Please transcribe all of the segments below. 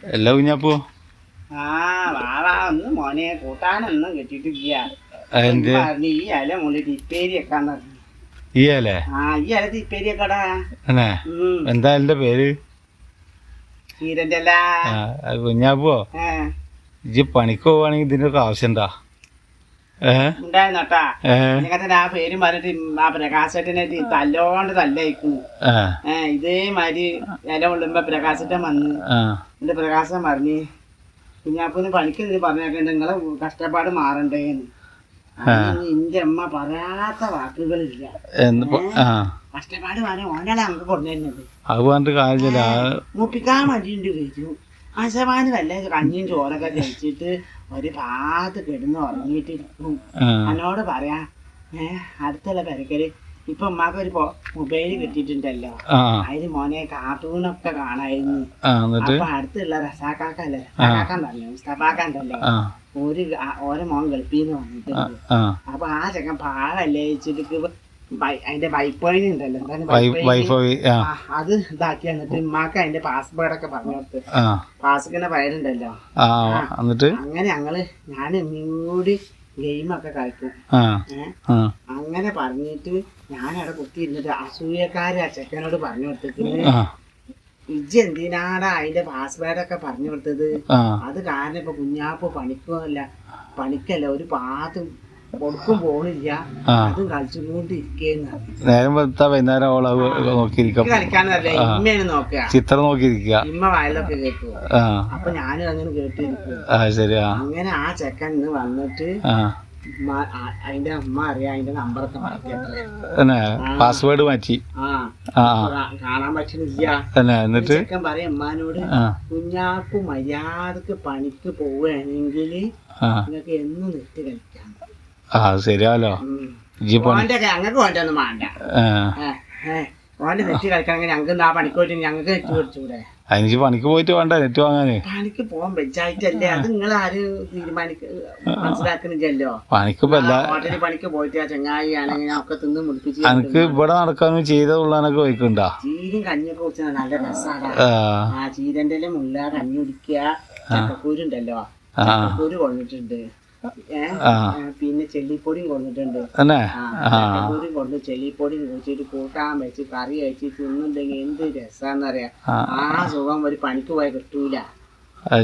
അല്ല കുഞ്ഞാപ്പോ ആ വാവാ ഒന്ന് മോനെ കൂട്ടാനൊന്നും കിട്ടിയിട്ടില്ല. എന്ത്? ഈ ഇല മുകളിൽ തിപ്പേരി പറഞ്ഞു. ഈ അല്ലേ ആ ഈ ഇല തിപ്പേരി വെക്കടാ എന്താ എന്റെ പേര്? അത് കുഞ്ഞാപ്പോ ഇജ്ജ് പണിക്ക് പോവാണെങ്കിൽ ഇതിന്റെ ഒക്കെ ആവശ്യണ്ടാ? ഏ ഉണ്ടായിരുന്നോട്ടാ. ഏ ആ പേരും പറഞ്ഞിട്ട് ആ പ്രകാശത്തിനെ തല്ലോണ്ട് തല്ലയിക്കും ഇതേമാതിരി ഇല കൊള്ളുമ്പോ പ്രകാശത്തെ വന്ന് എന്റെ പ്രകാശം പറഞ്ഞു കുഞ്ഞാപ്പൂന് പണിക്ക് പറഞ്ഞേക്കണ്ട നിങ്ങളെ കഷ്ടപ്പാട് മാറണ്ടേന്ന്. എന്റെ അമ്മ പറയാത്ത വാക്കുകളില്ല. കഷ്ടപ്പാട് പറഞ്ഞ ഓനാണ് നമുക്ക് കൊണ്ടുവരുന്നത്? മുപ്പിക്കാൻ വേണ്ടിയിട്ട് കഴിച്ചു ആശമാനും വല്ല കഞ്ഞിയും ചോറൊക്കെ കഴിച്ചിട്ട് ഒരു ഭാഗത്ത് കിടന്ന് ഉറങ്ങിയിട്ട് ഇരിക്കും എന്നോട് പറയാ ഏഹ് അടുത്തുള്ള പെരക്കര് ഇപ്പൊ ഉമ്മാക്ക് ഒരു മൊബൈൽ കിട്ടിയിട്ടുണ്ടല്ലോ. അതിന് മോനെ കാർട്ടൂണൊക്കെ കാണായിരുന്നു. അപ്പൊ അടുത്തുള്ള റസാക്കാക്കല്ലേ റസാക്കാൻ പറഞ്ഞു മുസ്തഫാക്കാണ്ടല്ലോ. ഒരു ഓരോ മോൻ ഗൾഫിന്ന് വന്നിട്ടുണ്ട്. അപ്പൊ ആ ചെക്കൻ പാടല്ലേ വെച്ചിട്ട് അതിന്റെ വൈഫൈ ഉണ്ടല്ലോ എന്താണ് അത് ഇതാക്കി എന്നിട്ട് ഉമ്മാക്ക് അതിന്റെ പാസ്വേഡ് ഒക്കെ പറഞ്ഞു കൊടുത്ത്. പാസ്ബുക്കിന്റെ പയലുണ്ടല്ലോ എന്നിട്ട്? അങ്ങനെ ഞങ്ങൾ ഞാൻ കൂടി ഗെയിമൊക്കെ കളിക്കും. അങ്ങനെ പറഞ്ഞിട്ട് ഞാനവിടെ കുത്തിയിരുന്നിട്ട് അസൂയക്കാര് ആ ചെക്കനോട് പറഞ്ഞു കൊടുത്തിട്ട് ഇജ്ജ് എന്തിനാടാ അതിന്റെ പാസ്വേഡ് ഒക്കെ പറഞ്ഞു കൊടുത്തത്? അത് കാരണം ഇപ്പൊ കുഞ്ഞാപ്പ് പണിക്കുമല്ല പണിക്കല്ല ഒരു പാത്തും കൊടുക്കും പോണില്ല. അതും കളിച്ചുകൊണ്ട് നേരം വെത്താ വൈകുന്നേരം അവളെ നോക്കിയിരിക്കും. ഇമ്മയാണ് നോക്കുക. ചിത്രം നോക്കിയിരിക്കുക. ഇമ്മ വയലൊക്കെ കേൾക്കും. ആ. അപ്പൊ ഞാനും അങ്ങനെ കേട്ടിരിക്കും. അങ്ങനെ ആ ചെക്കൻ ഇന്ന് വന്നിട്ട് അതിന്റെ അമ്മ അറിയാം അതിന്റെ നമ്പറൊക്കെ തന്നെ പാസ്വേഡ് മാറ്റി. കാണാൻ പറ്റുന്നില്ല. തന്നെ എന്നിട്ട്? ചെക്കൻ പറയും അമ്മാനോട് ആ. കുഞ്ഞാപ്പ് മര്യാദയ്ക്ക് പണിക്ക് പോവുകയാണെങ്കിൽ നിങ്ങൾക്ക് എന്നും നിർത്തി കളിക്കാം. ആ ശരിയാലോ. ഞങ്ങൾക്ക് ഓന്റെ വേണ്ട ആ. ഏ, ഏ, ഓന്റെ നെറ്റ് കളിക്കണമെങ്കിൽ ഞങ്ങൾക്ക് ആ പണിക്ക് പോയിട്ട് ഞങ്ങൾക്ക് നെറ്റ് മേടിച്ചൂടെ അതിന് പണിക്ക് പോയിട്ട് വേണ്ട നെറ്റ് വാങ്ങാന്. പണിക്ക് പോകാൻ വെച്ചായിട്ടല്ലേ അത് നിങ്ങൾ ആര് തീരുമാനിക്ക മനസ്സിലാക്കുന്നില്ലല്ലോ. പണിക്ക് ഹോട്ടലിൽ പണിക്ക് പോയിട്ട് ആ ചങ്ങായി ആണെങ്കിൽ ഒക്കെ തിന്ന് മുടിപ്പിച്ച് എനിക്ക് ഇവിടെ നടക്കാനും ചെയ്ത ഉള്ളാനൊക്കെ വയ്ക്കണ്ടാ? ചീരും കഞ്ഞിയൊക്കെ കുടിച്ചാൽ നല്ല രസമാണ് ആ. ചീരന്റെ മുല്ല കഞ്ഞി കുടിക്കുക. ചക്കക്കൂര് കൊണ്ടിട്ടുണ്ട്. പിന്നെ ചെല്ലിപ്പൊടിയും കൊടുത്തിട്ടുണ്ട് തന്നെ? കൊണ്ട് ചെല്ലിപ്പൊടിയും കുടിച്ചിട്ട് കൂട്ടാൻ വെച്ച് കറി വെച്ച് തിന്നുണ്ടെങ്കിൽ എന്ത് രസാന്നറിയാ. ആ. ആ സുഖം ഒരു പണിക്ക് പോയാൽ കിട്ടൂല.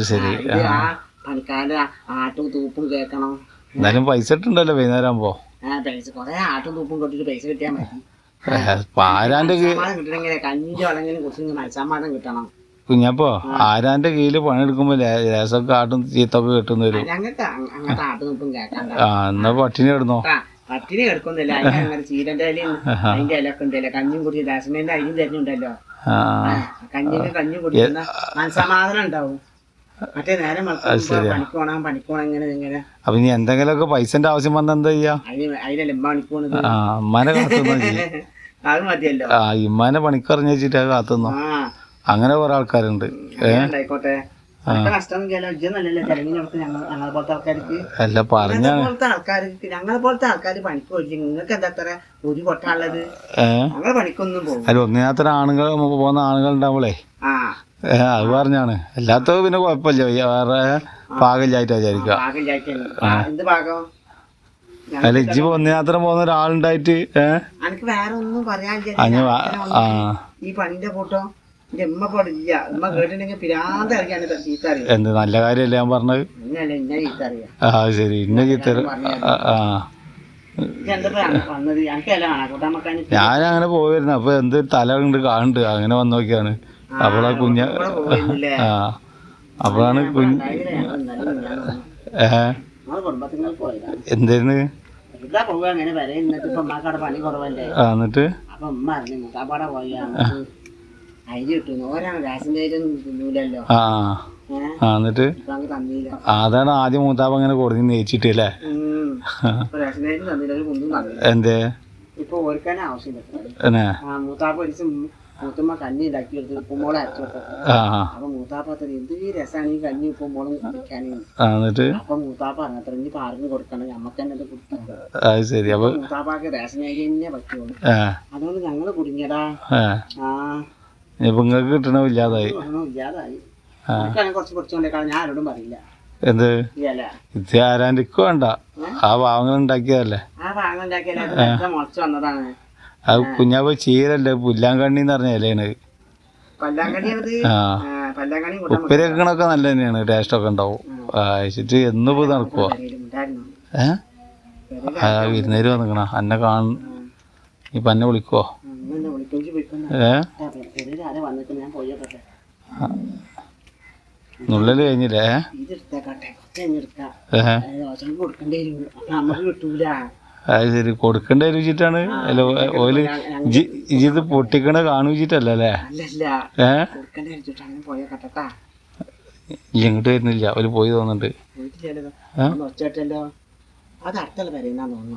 ശരി. ആ പണിക്കാരുടെ ആട്ടും തൂപ്പും കേൾക്കണം എന്നാലും പൈസ ഇട്ടുണ്ടല്ലോ വൈകുന്നേരം ആകുമ്പോ പൈസ കൊറേ ആട്ടും തൂപ്പും കൊട്ടിട്ട് പൈസ കിട്ടിയാൽ മതി. മനസ്സമാധാനം കിട്ടണമെങ്കിൽ കഞ്ഞിന്റെ വളങ്ങനെ കുറച്ച് മനസ്സമാധാനം കിട്ടണം. കുഞ്ഞപ്പോ ആരാന്റെ കീഴിൽ പണിയെടുക്കുമ്പോ ലേസൊക്കെ ആട്ടും ചീത്തൊക്കെ കിട്ടുന്ന വരും ആ. എന്നാ പട്ടിണി കിടന്നോ? പട്ടിണി കിടക്കുന്നില്ല. അതിന് അങ്ങനെ ചീരന്റെ ഇലയും അതിന്റെ ഇലൊക്കെ ഉണ്ടല്ലോ. കഞ്ഞിയും കുടി ദാസനന്റെ അരിയും തരുന്നുണ്ടല്ലോ. ആ. കഞ്ഞിന് കഞ്ഞി കുടിക്കുന്ന മനസ്സമാധാനം ഉണ്ടാവും. മറ്റേ നേരം വെളുക്കുമ്പോ പണിക്ക് പോണം പണിക്ക് പോണം ഇങ്ങനെ ഇങ്ങനെ. അപ്പൊ ഇനി എന്തെങ്കിലുമൊക്കെ പൈസന്റെ ആവശ്യം വന്നെന്താ ചെയ്യാ? അതിന് അതിനല്ല പണിക്ക് പോണത്? ആ അത് മതിയല്ലോ. ഇമ്മാനെ പണിക്കറിഞ്ഞു വെച്ചിട്ട് കാത്തുന്നോ? അങ്ങനെ കുറെ ആൾക്കാരുണ്ട്. അല്ല പറഞ്ഞ ഞങ്ങളെ പോലത്തെ ഞങ്ങളെ പോലത്തെ ആൾക്കാർ പണിക്ക് പോയി. നിങ്ങൾക്ക് എന്താ അത്ര ഒരു കൊട്ടാനുള്ളത് പണിക്കൊന്നും പോകും അല്ല ഒന്നിനകത്തിന് ആണുങ്ങൾ പോകുന്ന ആണുങ്ങൾ ഉണ്ടാവുമ്പളേ. അത് പറഞ്ഞാണ്. അല്ലാത്ത പിന്നെ കുഴപ്പമില്ല. ഈ വേറെ പാകില്ലായിട്ടാ വിചാരിക്കുക. അല്ല ഇജ്ജി ഒന്നിനാത്രം പോകുന്ന ഒരാളുണ്ടായിട്ട് ഏഹ് വേറെ ഒന്നും പറയാൻ അഞ്ഞ ആ എന്ത് നല്ല കാര്യമല്ലേ ഞാൻ പറഞ്ഞത്? ആ ശരി. ഇന്ന ചീത്ത ആ ഞാൻ അങ്ങനെ പോയിരുന്നു അപ്പൊ എന്ത് തല ഉണ്ട് കാണുന്നുണ്ട് അങ്ങനെ വന്നു നോക്കിയാണ്. അപ്പോഴാ കുഞ്ഞ ആ അപ്പോഴാണ് കുഞ്ഞ് ഏ? എന്തായിരുന്നു ആ എന്നിട്ട്? ആ. എന്നിട്ട്? അതാണ് ആദ്യം മൂത്താപ്പ അങ്ങനെ കൊടുത്തു നെയ്ച്ചിട്ട് അല്ലേ എന്തേ? മൂത്തുമ്മ കഞ്ഞി ഉണ്ടാക്കി എടുത്ത് ഉപ്പുമ്പോളെ അരച്ചു കൊടുത്തു. ആ ആ, അപ്പൊ മൂത്താപ്പ അത്ര എന്ത് ഈ രസമാണ് ഈ കഞ്ഞി ഉപ്പുമ്പോളും കുടിക്കാനും. ആ എന്നിട്ട്? അപ്പൊ മൂത്താപ്പ പറഞ്ഞത്ര ഇനി പാറിന് കൊടുക്കണം ഞമ്മക്ക് തന്നെ അത് കുടിക്കണം. ശരി അപ്പൊ മൂത്താപ്പാക്ക് റേഷൻ അരി തന്നെ പറ്റുള്ളൂ. അതുകൊണ്ട് ഞങ്ങൾ കുടുങ്ങിയടാ ആ. ഇപ്പൊ നിങ്ങൾക്ക് കിട്ടണ ഇല്ലാതായി? എന്ത്? ഇത് ആരാണ്ടിക്ക് വേണ്ട. ആ ഭാവങ്ങൾ ഉണ്ടാക്കിയതല്ലേ? അത് കുഞ്ഞാവ് ചീരല്ലേ? പുല്ലാങ്കണ്ണി എന്ന് പറഞ്ഞ ഇലയാണ്. ആ. ഉപ്പരക്കണൊക്കെ നല്ല തന്നെയാണ്. ടേസ്റ്റ് ഒക്കെ ഉണ്ടാവും. അയച്ചിട്ട് എന്ന് പോയി നടക്കുവാ? ഏ? ആ വിരുന്നേര് വന്നിക്കണ. അന്നെ കാണ ഇപ്പൊ എന്നെ വിളിക്കുവോ? ഇന്നെ വിളിക്കഴിച്ച് പോയിക്കൊണ്ടു ഏ ആരെ വന്നിട്ട് ഞാൻ പോയോട്ടെ നുള്ളൽ കഴിഞ്ഞില്ലേ? അത് ശരി. കൊടുക്കേണ്ട രുചിട്ടാണ് അല്ല ഇജി ഇത് പൊട്ടിക്കണ കാണുവച്ചിട്ടല്ല അല്ലേ? അല്ലല്ല. ഏ? കൊടുക്കേണ്ടി വെച്ചിട്ട് അങ്ങനെ പോയോട്ടെട്ടാ ഇജ്ജ് ഇങ്ങോട്ട് വരുന്നില്ല. ഓൽ പോയി തോന്നുന്നുണ്ട്.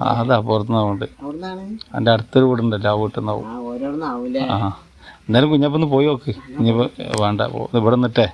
അത് പുറത്തുനിന്നാവുണ്ട് അതിന്റെ അടുത്തൊരു വീടുണ്ടല്ലോ ആ വീട്ടിൽ നിന്നാവും ആ. എന്തായാലും കുഞ്ഞപ്പൊന്ന് പോയി നോക്ക്. ഇനിയിപ്പോൾ വേണ്ട ഇവിടെ നിന്നിട്ടേ.